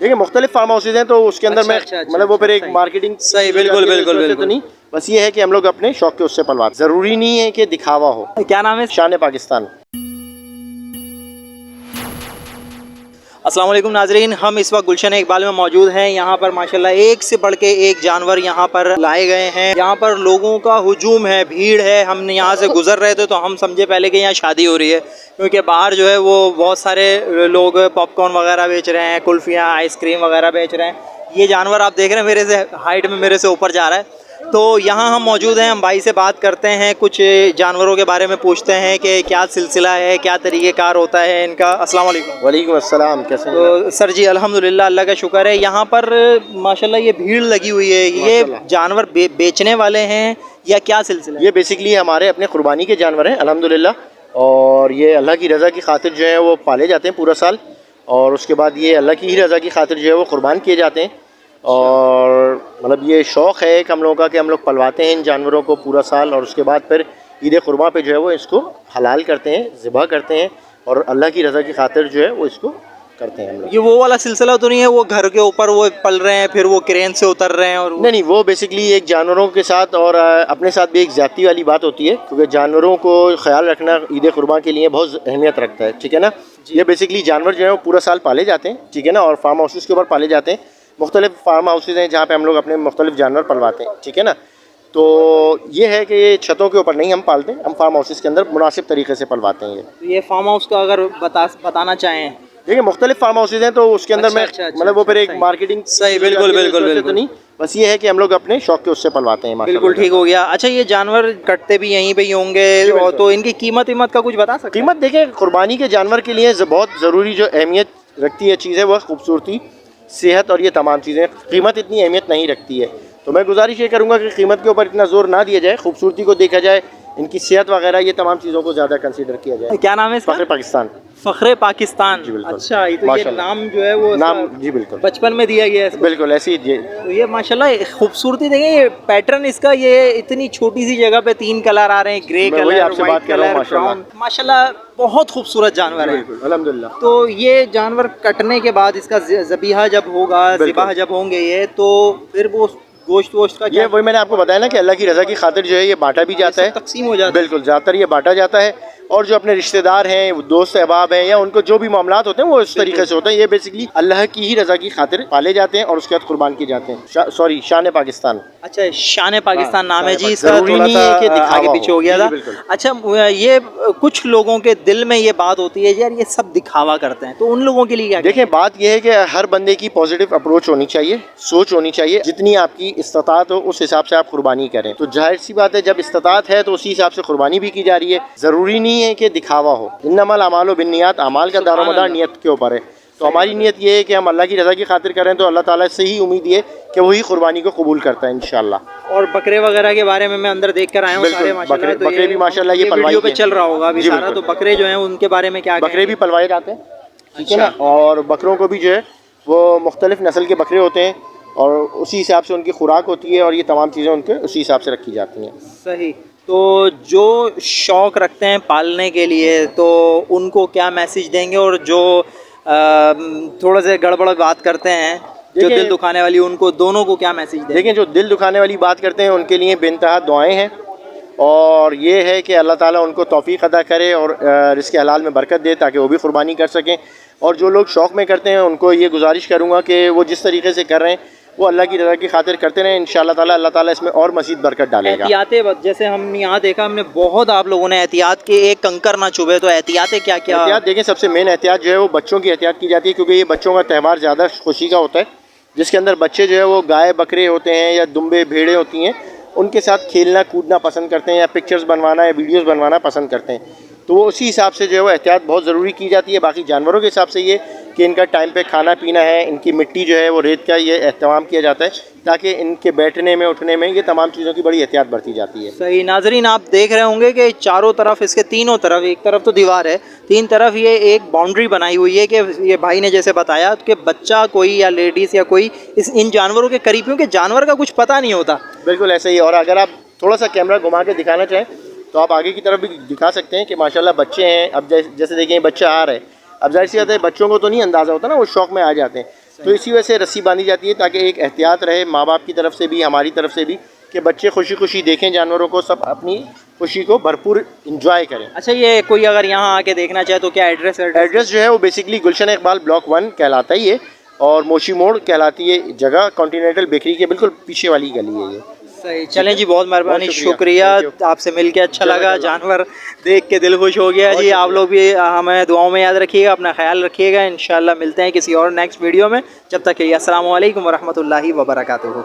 देखिए मुख्तलि farm houses हैं तो उसके अंदर अच्छा, में अच्छा, अच्छा, मतलब वो फिर एक मार्केटिंग सही, बिल्कुल, बिल्कुल, तो बिल्कुल। नहीं बस ये है कि हम लोग अपने शौक के उससे पलवा ज़रूरी नहीं है कि दिखावा हो। क्या नाम है? शान पाकिस्तान वालेकुम नाजरीन, हम इस वक्त गुलशन इकबाल में मौजूद हैं। यहाँ पर माशाल्लाह एक से बढ़ के एक जानवर यहाँ पर लाए गए हैं। यहाँ पर लोगों का हुजूम है, भीड़ है। हम यहाँ से गुजर रहे थे तो हम समझे पहले कि यहाँ शादी हो रही है, क्योंकि बाहर जो है वो बहुत सारे लोग पॉपकॉर्न वगैरह बेच रहे हैं, कुल्फ़ियाँ आइसक्रीम वगैरह बेच रहे हैं। ये जानवर आप देख रहे हैं मेरे से हाइट में मेरे से ऊपर जा रहा है। तो यहाँ हम मौजूद हैं हम भाई से बात करते हैं कुछ जानवरों के बारे में पूछते हैं कि क्या सिलसिला है क्या तरीक़ेकार होता है इनका। अस्सलाम वालेकुम वालेकुम अस्सलाम कैसे हैं? तो सर जी अल्हम्दुलिल्लाह अल्लाह का शुक्र है। यहाँ पर माशाल्लाह ये भीड़ लगी हुई है। ये जानवर बे, बेचने वाले हैं या क्या सिलसिला ये बेसिकली हमारे अपने कुर्बानी के जानवर हैं अल्हम्दुलिल्लाह। और ये अल्लाह की रज़ा की खातिर जो है वो पाले जाते हैं पूरा साल। और उसके बाद ये अल्लाह की ही रज़ा की खातिर जो है वो कुर्बान किए जाते हैं। और मतलब ये शौक़ है एक हम लोगों का कि हम लोग पलवाते हैं इन जानवरों को पूरा साल और उसके बाद फिर ईद कुर्बा पे जो है वो इसको हलाल करते हैं ज़िबा करते हैं और अल्लाह की रज़ा की खातिर जो है वो इसको करते हैं हम लोग। ये वो वाला सिलसिला तो नहीं है वो घर के ऊपर वो पल रहे हैं फिर वो क्रेन से उतर रहे हैं और नहीं नहीं वो बेसिकली एक जानवरों के साथ और अपने साथ भी एक ज़्यादती वाली बात होती है क्योंकि जानवरों को ख्याल रखना ईद कुर्बान के लिए बहुत अहमियत रखता है ठीक है ना? ये बेसिकली जानवर जो है वो पूरा साल पाले जाते हैं ठीक है ना? और फार्म हाउसेस के ऊपर पाले जाते हैं। मुख्तलिफ़ फार्म हाउसेज हैं जहाँ पे हम लोग अपने मुख्तलिफ़ जानवर पलवाते हैं ठीक है ना? तो ये है कि ये छतों के ऊपर नहीं हम पालते हम फार्म हाउसेज़ के अंदर मुनासिब तरीके से पलवाते हैं ये। तो ये फार्म हाउस का अगर बता बताना चाहें। देखिए मुख्तलिफ़ फार्म हाउसेज हैं तो उसके अंदर अच्छा, मैं अच्छा, अच्छा, मतलब वो फिर एक मार्केटिंग सही, बिल्कुल, बिल्कुल, तो बिल्कुल। नहीं बस ये है कि हम लोग अपने शौक के उससे पलवाते हैं बिल्कुल ठीक हो गया। अच्छा ये जानवर कटते भी यहीं पे ही होंगे और तो इनकी कीमत वीमत का कुछ बता सकते कीमत देखिए कुर्बानी के जानवर के लिए बहुत ज़रूरी जो अहमियत रखती है चीज़ है वह खूबसूरती सेहत और ये तमाम चीज़ें, कीमत इतनी अहमियत नहीं रखती है। तो मैं गुजारिश ये करूँगा कि कीमत के ऊपर इतना ज़ोर ना दिया जाए, खूबसूरती को देखा जाए इनकी सेहत वगैरह ये तमाम चीज़ों को ज़्यादा कंसीडर किया जाए। क्या नाम है इसका? फ़ख्र पाकिस्तान। फखरे पाकिस्तान। जी, बिल्कुल। अच्छा ये तो ये नाम जो है वो नाम जी बिल्कुल। बचपन में दिया गया है बिल्कुल ऐसे ही ये तो ये माशाल्लाह खूबसूरती देखें ये पैटर्न इसका ये इतनी छोटी सी जगह पे तीन कलर आ रहे हैं ग्रे कलर आपसे बात कर रहा हूँ, कलर माशाल्लाह। बहुत खूबसूरत जानवर है। अलहमदिल्ला तो ये जानवर कटने के बाद इसका ज़बीहा जब होगा। ज़िबाह जब होंगे ये तो फिर वो गोश्त वोश्त का ये वही मैंने आपको बताया ना कि अल्लाह की रज़ा की खातिर जो है ये बांटा भी जाता है। तकसीम हो जाता है। बिल्कुल ज़्यादातर ये बांटा जाता है। और जो अपने रिश्तेदार हैं दोस्त अहबाब हैं या उनको जो भी मामला होते हैं वो इस तरीके से होते हैं। ये बेसिकली अल्लाह की ही रज़ा की खातिर पाले जाते हैं और उसके बाद कुर्बान किए जाते हैं। सॉरी शान पाकिस्तान। अच्छा शान पाकिस्तान हाँ, नाम है जी इसका थोड़ा नहीं है कि दिखावा आगे पीछे हो। हो गया था। अच्छा ये कुछ लोगों के दिल में ये बात होती है यार ये सब दिखावा करते हैं। तो उन लोगों के लिए क्या देखें बात यह है कि हर बंदे की पॉजिटिव अप्रोच होनी चाहिए सोच होनी चाहिए। जितनी आपकी इस्तात हो उस हिसाब से आप कुर्बानी करें। तो ज़ाहिर सी बात है जब इस्तात है तो उसी हिसाब से कुर्बानी भी की जा रही है। ज़रूरी नहीं है कि दिखावा हो। इन्नमल अमाल बिनियात अमाल का दारो मदार नियत के ऊपर है तो हमारी नियत ये है कि हम अल्लाह की रज़ा की खातिर करें तो अल्लाह ताला से ही उम्मीद ये कि वही कुर्बानी को कबूल करता है इन और बकरे वगैरह के बारे में मैं अंदर देख कर आया हूँ बकरे- तो बकरे भी माशाल्लाह ये पलवाई पे चल रहा होगा अभी सारा तो बकरे जो हैं उनके बारे में क्या बकरे भी पलवाए जाते हैं। ठीक है ना? और बकरों को भी जो है वो मुख्तलिफ़ नस्ल के बकरे होते हैं और उसी हिसाब से उनकी खुराक होती है और ये तमाम चीज़ें उनके उसी हिसाब से रखी जाती हैं। सही। तो जो शौक रखते हैं पालने के लिए तो उनको क्या मैसेज देंगे और जो थोड़ा से गड़बड़ बात करते हैं जो दिल दुखाने वाली उनको दोनों को क्या मैसेज देंगे? देखें जो दिल दुखाने वाली बात करते हैं उनके लिए बेनतहा दुआएँ हैं और ये है कि अल्लाह ताला उनको तोफ़ी अदा करे और इसके हलाल में बरकत दे ताकि वो भी कुर्बानी कर सकें। और जो लोग शौक़ में करते हैं उनको ये गुजारिश करूँगा कि वो जिस तरीके से कर रहे हैं वो अल्लाह की रज़ा की खातिर करते रहें इन ताला अल्लाह ताला इसमें और मज़ीद बरकत डालेगा। एहतियात जैसे हम यहाँ देखा हमने बहुत आप लोगों ने एहतियात के एक कंकर ना चुभे तो एहतियातें क्या क्या एहतियात देखें सबसे मेन एहतियात जो है वो बच्चों की एहतियात की जाती है क्योंकि ये बच्चों का त्यौहार ज़्यादा खुशी का होता है। जिसके अंदर बच्चे जो है वो गाय बकरे होते हैं या दुम्बे भेड़े होती हैं उनके साथ खेलना कूदना पसंद करते हैं या पिक्चर्स बनवाना या वीडियोस बनवाना पसंद करते हैं। तो वो उसी हिसाब से जो है वो एहतियात बहुत ज़रूरी की जाती है बाकी जानवरों के हिसाब से ये कि इनका टाइम पे खाना पीना है इनकी मिट्टी जो है वो रेत का ये अहतमाम किया जाता है ताकि इनके बैठने में उठने में ये तमाम चीज़ों की बड़ी एहतियात बरती जाती है। सही नाजरीन आप देख रहे होंगे कि चारों तरफ़ इसके तीनों तरफ़ एक तरफ़ तो दीवार है तीन तरफ़ ये एक बाउंड्री बनाई हुई है कि ये भाई ने जैसे बताया कि बच्चा कोई या लेडीज़ या कोई इस इन जानवरों के करीब क्योंकि जानवर का कुछ पता नहीं होता। बिल्कुल ऐसे ही और अगर आप थोड़ा सा कैमरा घुमा के दिखाना चाहें तो आप आगे की तरफ़ भी दिखा सकते हैं कि माशाल्लाह बच्चे हैं। अब जैसे देखिए बच्चा आ रहा है। अब ज़ाहिर सी बात है बच्चों को तो नहीं अंदाज़ा होता ना वो शौक में आ जाते हैं। तो इसी वजह से रस्सी बांधी जाती है ताकि एक एहतियात रहे माँ बाप की तरफ़ से भी हमारी तरफ़ से भी कि बच्चे खुशी खुशी देखें जानवरों को सब अपनी खुशी को भरपूर इंजॉय करें। अच्छा ये कोई अगर यहाँ आके देखना चाहे तो क्या एड्रेस एड्रेस एड्रेस जो है वो basically Gulshan Iqbal block one कहलाता ही है और मोशी मोड़ कहलाती है जगह कॉन्टीनेंटल बेकरी के बिल्कुल पीछे वाली गली है ये। सही चलें जी बहुत मेहरबानी शुक्रिया। आपसे मिल के मिलके अच्छा लगा जानवर देख के दिल खुश हो गया जी। आप लोग भी हमें दुआओं में याद रखिएगा अपना ख्याल रखिएगा। इन मिलते हैं किसी और नेक्स्ट वीडियो में। जब तक के लिए असल वरहमल वबरकातुहू।